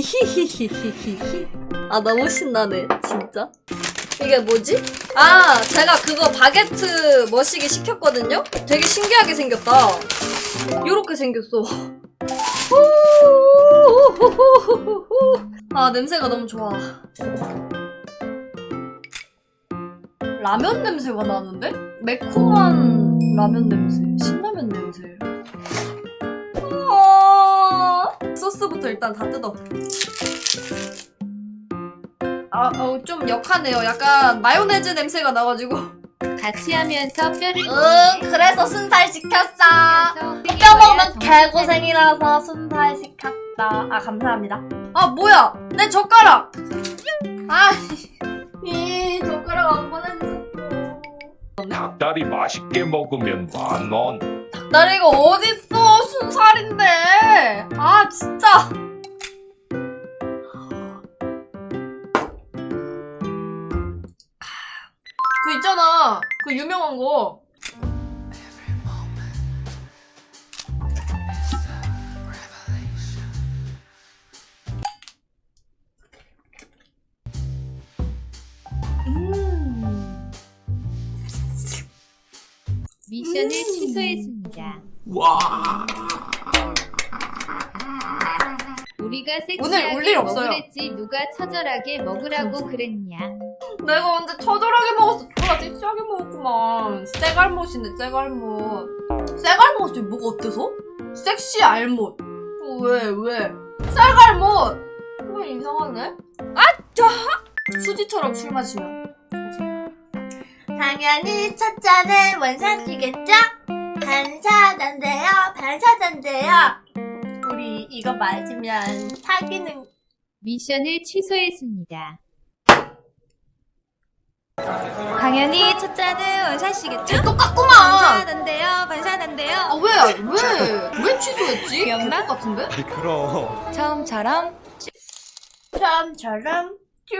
히히히히히히. 아 너무 신나네 진짜. 이게 뭐지? 아 제가 그거 바게트 머시기 시켰거든요. 되게 신기하게 생겼다. 요렇게 생겼어. 아 냄새가 너무 좋아. 라면 냄새가 나는데? 매콤한 라면 냄새, 신라면 냄새. 소스부터 일단 다 뜯어. 아, 어, 좀 역하네요. 약간 마요네즈 냄새가 나가지고. 같이 하면서 뼈를 응, 그래서 순살 시켰어. 뼈 먹으면 개고생이라서 순살 시켰다. 아, 감사합니다. 아, 뭐야? 내 젓가락! 아, 이 젓가락 안 보내주셨어. 닭다리 맛있게 먹으면 만 원 나 이거 어딨어? 순살인데. 아, 진짜. 그 있잖아. 그 유명한 거. 음. 미션을 취소했습니다. 와 우리가 오늘 울일 섹시하게 없어요. 먹으랬지 누가 처절하게 먹으라고 그랬냐. 내가 언제 처절하게 먹었어. 졸라 섹시하게 먹었구만. 쇠갈못이네, 쇠갈못. 쇠갈못이 뭐가 어때서? 섹시 알못. 어, 왜, 왜? 쇠갈못! 왜 이상하네? 아, 자! 수지처럼 술 마시면. 당연히 첫 잔은 원샷이겠죠? 반샷한데요, 반샷한데요. 우리 이거 맞으면 사귀는 미션을 취소했습니다. 당연히 첫 잔은 원샷이겠죠? 똑같구만! 반샷한데요, 반샷한데요. 아, 왜, 왜, 왜 취소했지? 기억나? 같은데? 그럼 처음처럼 처음처럼 쭉.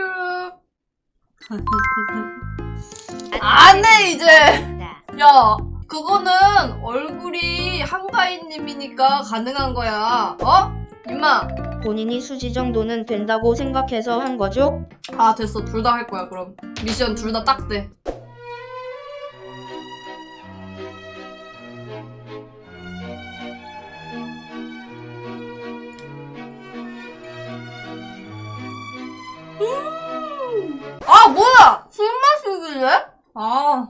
안 해, 이제! 야, 그거는 얼굴이 한가인님이니까 가능한 거야. 어? 임마. 본인이 수지 정도는 된다고 생각해서 한 거죠? 아, 됐어. 둘 다 할 거야, 그럼. 미션 둘 다 딱 돼. 음. 아, 뭐야! 술 마시길래? 아.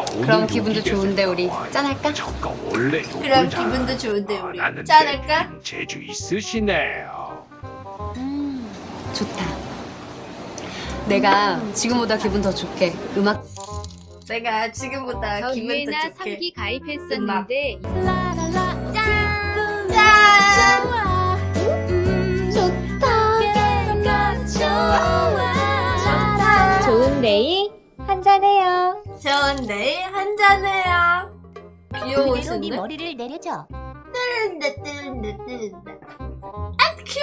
그럼 기분도 좋은데 우리. 짠할까? 그럼 기분도 좋은데 우리 짠할까? 재주 있으시네요 음, 좋다. 내가 지금보다 기분 더 좋게 음악 내가 지금보다 저 기분 더 좋게. 3기 가입했었는데 좋은 데이 한잔해요. 귀여우신데? 머리를 내려줘. 뜨는데 뜨는데 뜨는데. 아 큐.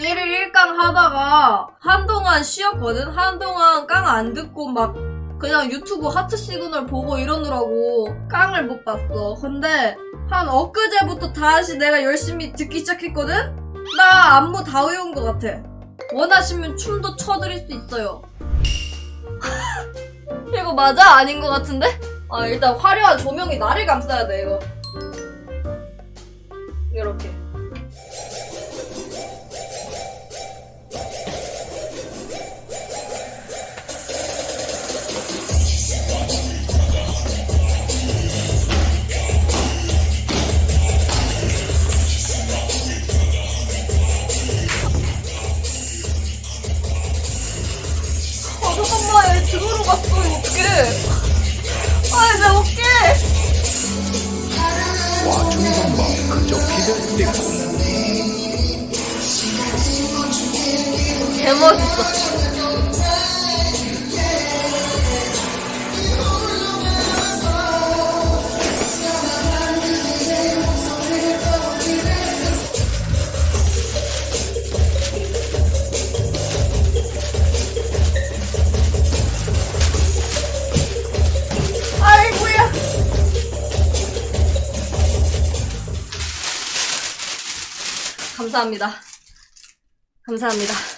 일을 일강 하다가 한동안 쉬었거든. 한동안 깡 안 듣고 막 그냥 유튜브 하트 시그널 보고 이러느라고 깡을 못 봤어. 근데 한 엊그제부터 다시 내가 열심히 듣기 시작했거든. 나 안무 다 외운 것 같아. 원하시면 춤도 춰드릴 수 있어요. 이거 맞아? 아닌 것 같은데? 아 일단 화려한 조명이 나를 감싸야 돼 이거 이렇게 등으로 갔어 어떡해 아내 어깨 와중성만 그저 기대되고 개멋있어 감사합니다. 감사합니다.